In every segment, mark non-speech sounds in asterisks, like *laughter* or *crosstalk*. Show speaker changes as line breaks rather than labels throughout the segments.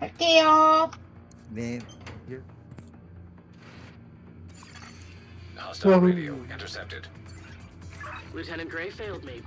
할게요.
네.
Hostile radio intercepted.
Lieutenant Gray failed me.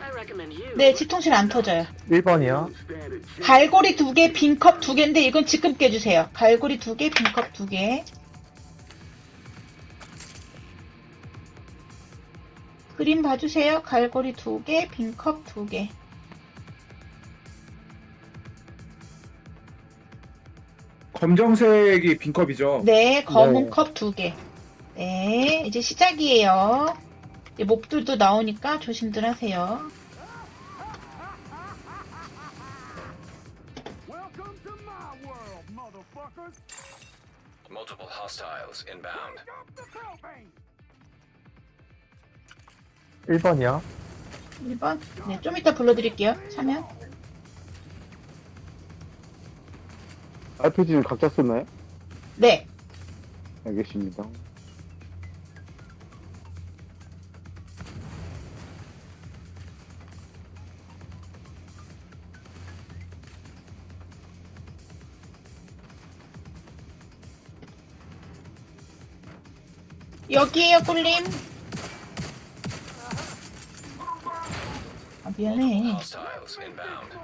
I recommend you.
네, 치통실 안 터져요.
1번이요.
갈고리 두 개, 빈 컵 두 개인데 이건 지금 깨주세요. 갈고리 두 개, 빈 컵 두 개. 그림 봐주세요. 갈고리 두 개, 빈 컵 두 개.
검정색이 빈컵이죠.
네, 검은
네.
컵 두 개. 네, 이제 시작이에요. 이제 몹들도 나오니까 조심들 하세요.
Welcome to my world, motherfuckers!
Multiple hostiles inbound.
Up the propane!
1번이요.
1번. 네, 좀 이따 불러드릴게요. 차면.
RPG는 각자 쓰나요?
네.
알겠습니다.
여기에요, 꿀님. 아, 미안해.
Hostiles inbound.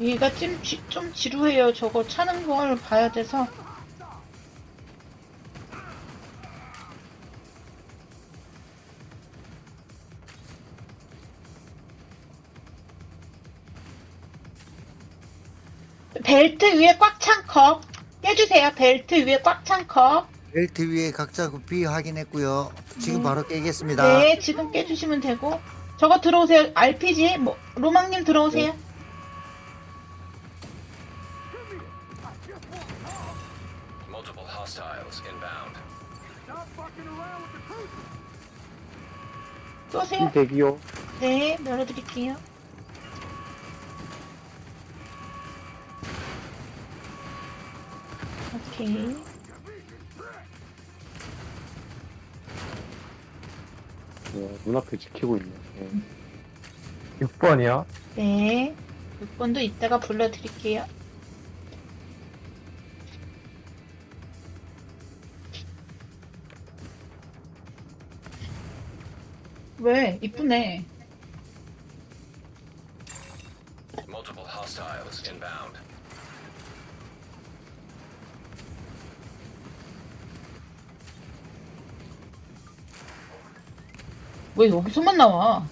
얘가 좀, 지, 좀 지루해요. 저거 차는 걸 봐야 돼서. 벨트 위에 꽉 찬 컵. 깨주세요. 벨트 위에 꽉 찬 컵.
벨트 위에 각자 구피 확인했고요. 지금
네.
바로 깨겠습니다.
네, 지금 깨주시면 되고. 저거 들어오세요. RPG. 뭐, 로망님 들어오세요.
Multiple hostiles inbound.
Cruiser!
쏘세요.
이 대기요.
네, 열어드릴게요. 오케이.
네, 눈앞에 지키고 있네. 네.
6번이요.
네. 6번도 이따가 불러드릴게요. 왜? 이쁘네.
Multiple hostiles inbound.
왜 여기서만 나와?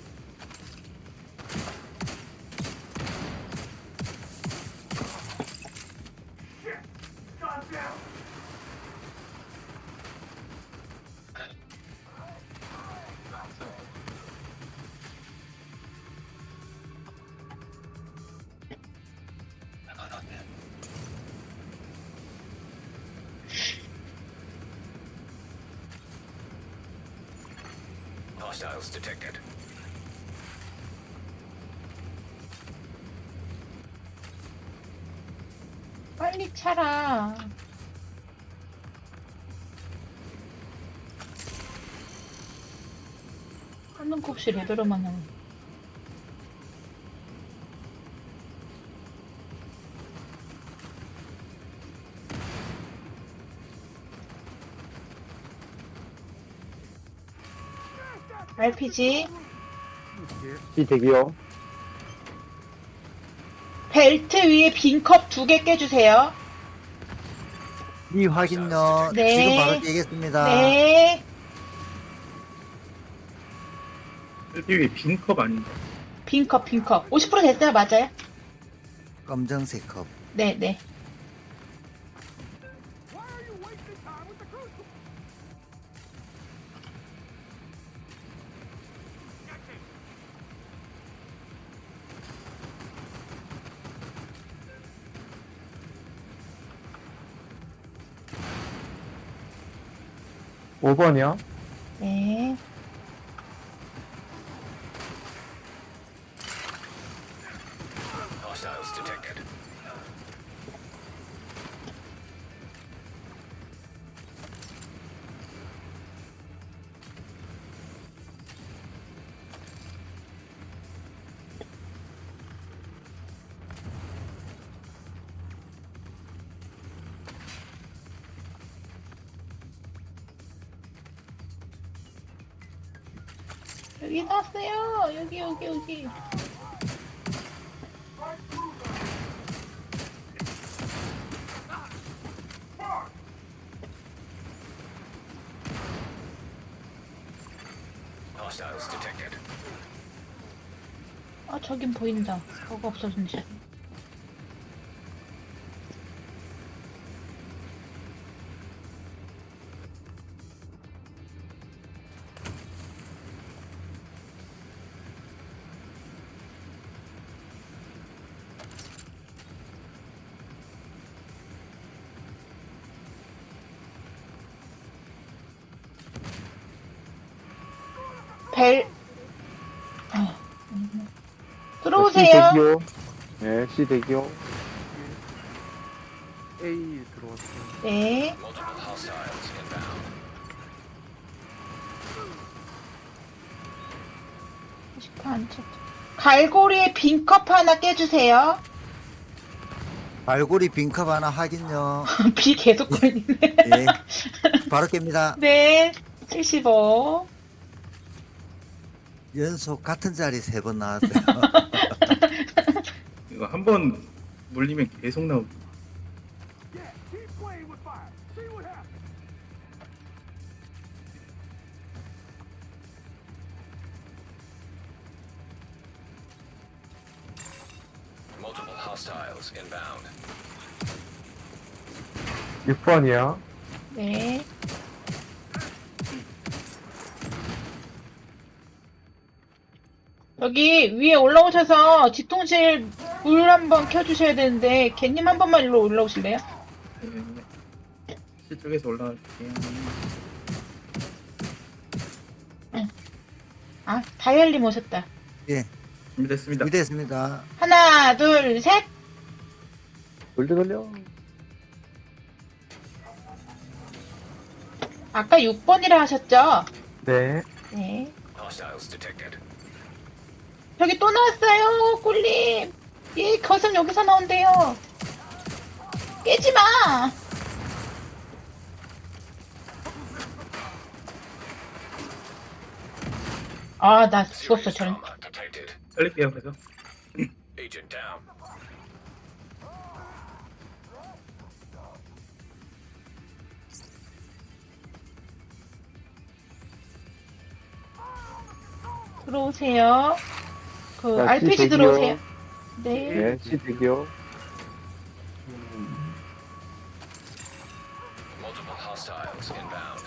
Hostiles detected.
빨리 차라. 거 없이 레벨로만 나와. RPG
이 대기요.
벨트 위에 빈 컵 두 개 깨주세요.
이 확인요.
네.
지금 바로 깨겠습니다.
네.
이게 빈컵 아닌가?
빈 컵, 빈 컵. 50% 됐어요, 맞아요?
검정색 컵.
네, 네.
5번이요.
네.
Hostiles detected.
여기 나왔어요. 여기, 여기, 여기. 아, 저긴 보인다. 뭐가 없어진지. 벨, 아, 들어오세요.
대기요. 네, C 대기요.
A 들어왔어요.
네.
Multiple hostiles inbound.
90%안 쳤다. 갈고리에 빈컵 하나 깨주세요.
발골이 빈컵 하나 확인요. *laughs*
비 계속 걸리네.
예. 바로 깹니다.
네. 75.
연속 같은 자리 세 번 나왔어요.
이거 한 번 물리면 계속 나오고.
Yeah, keep playing with fire. See what happens.
Multiple hostiles inbound.
6번이요.
네. 여기 위에 올라오셔서 뒤통실 물 한번 켜주셔야 되는데 개님 한 번만 일로 올라오실래요?
네. C 쪽에서 올라갈게요.
아 다이얼님 오셨다.
예.
준비됐습니다.
준비됐습니다.
하나 둘 셋.
돌려 돌려.
아까 6번이라 하셨죠?
네.
네.
Hostiles detected.
여기 또 나왔어요 꿀님. 예 거성 여기서 나온대요. 깨지 마. 아 나 죽었어 저런.
detected.
살릴게요, 그래서.
Agent down.
들어오세요. 그
자,
RPG
대기요.
들어오세요. 네.
네, C 대기요.
Multiple hostiles inbound.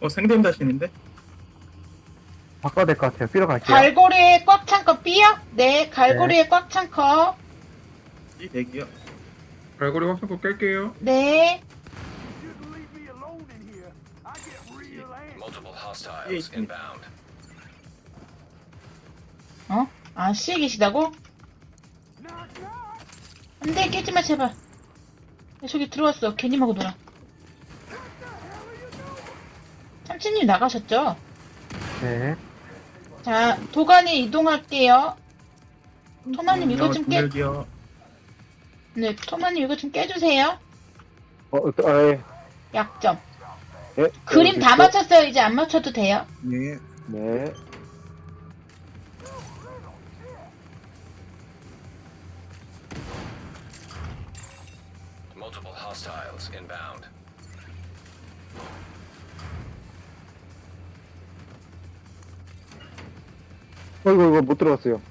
어, 생댐 다신인데?
바꿔야 될 것 같아요. B로 갈게요.
갈고리에 꽉 찬거 B요? 네, 갈고리에 꽉 찬 거.
C 대기요.
갈고리 확성구 깰게요.
네.
Multiple hostiles
Yeah,
inbound.
어? 아, C에 계시다고? 안 돼, 깨지 마, 제발. 야, 저기 들어왔어. 개님하고 놀아. 참치님 나가셨죠?
네.
자, 도관이 이동할게요. 토마님 이거
어,
좀 깨,
준비할게요.
네, 토마님 이거 좀 깨주세요.
어, 어, 아, 예.
약점.
네.
그림 다 맞췄어요. 이제 안 맞춰도 돼요.
네.
네.
Multiple hostiles inbound.
어, 이거, 이거 못 들어갔어요.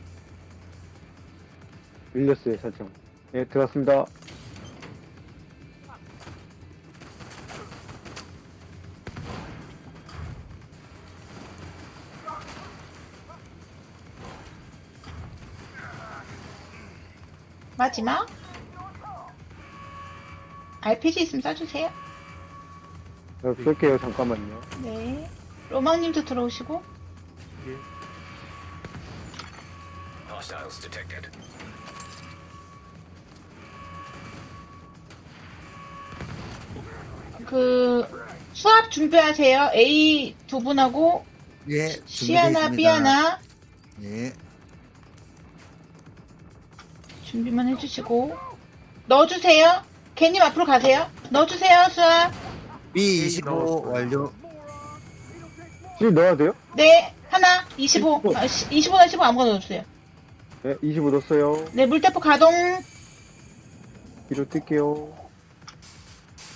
밀렸어요, 살짝. 예, 들어갔습니다.
마지막. RPG 있으면 써주세요.
어, 쏠게요, 잠깐만요.
네. 로망님도 들어오시고.
Hostiles detected.
그 수학 준비하세요. A 두 분하고
예,
C하나
준비되어
B. 하나
예,
준비만 해주시고 넣어주세요. 개님 앞으로 가세요. 넣어주세요 수학.
B25 완료.
C 넣어야 돼요?
네 하나 25 아, 25나 15 아무거나 넣어주세요.
네, 25 넣었어요.
네 물대포 가동.
뒤로 뛸게요.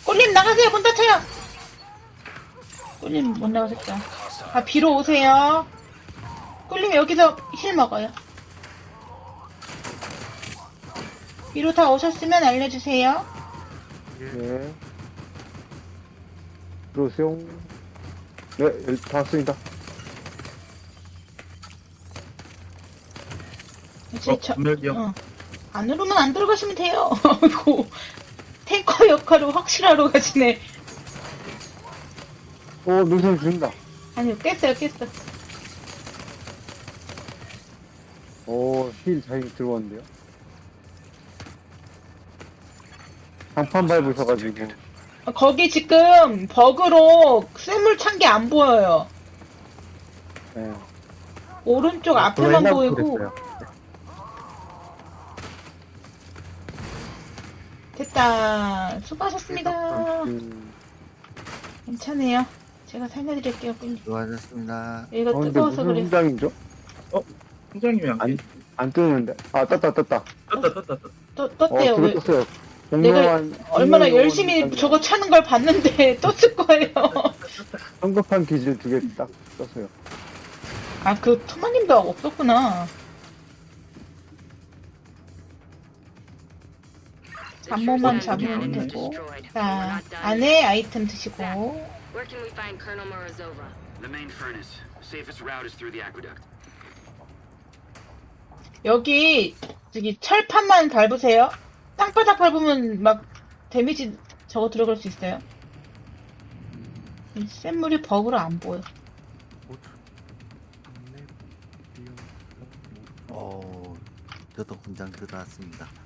꼴님 나가세요. 문 닫혀요. 꼴님 못 나가셨다. 아 비로 오세요. 꼴님 여기서 힐 먹어요. 비로 다 오셨으면 알려주세요.
네. 들어오세요. 네, 열- 다 왔습니다.
이제
어,
저. 어. 안으로만 안 들어가시면 돼요. *laughs* 아이고 탱커 역할을 확실하러 가시네.
어, 눈썹 죽는다.
아니요 깼어요 깼어.
오, 힐 잘 들어왔는데요? 장판 밟으셔가지고.
어, 거기 지금 버그로 쇠물 찬 게 안 보여요.
네.
오른쪽
저도
앞에만 보이고
그랬어요.
됐다. 수고하셨습니다.
음,
괜찮아요. 제가 살려드릴게요. 꿀님.
수고하셨습니다.
여기가
어, 근데
뜨거워서
무슨
그래.
훈장이죠?
팀장님이 안
아니.
계시.
안 뜨는데. 아, 떴다, 떴다.
떴다 떴다 떴다.
또
어,
떴대요.
그거
왜?
떴어요.
내가
공룡한.
얼마나
공룡한
열심히
훈장이야.
저거 차는 걸 봤는데 *laughs* 떴을 거예요.
성급한 기질 두 개 딱 떴어요.
아, 그 토마님도 없었구나. 잠모만 잡으면 되고. 자, 안에 아이템 드시고.
Where can we find Colonel Morozova?
The main furnace. Safest route is through the aqueduct.
여기, 저기, 철판만 밟으세요. 땅바닥 밟으면 막 데미지 저거 들어갈 수 있어요. 이 샘물이 버그로 안 보여.
어, 저도 훈장 들어왔습니다.
아,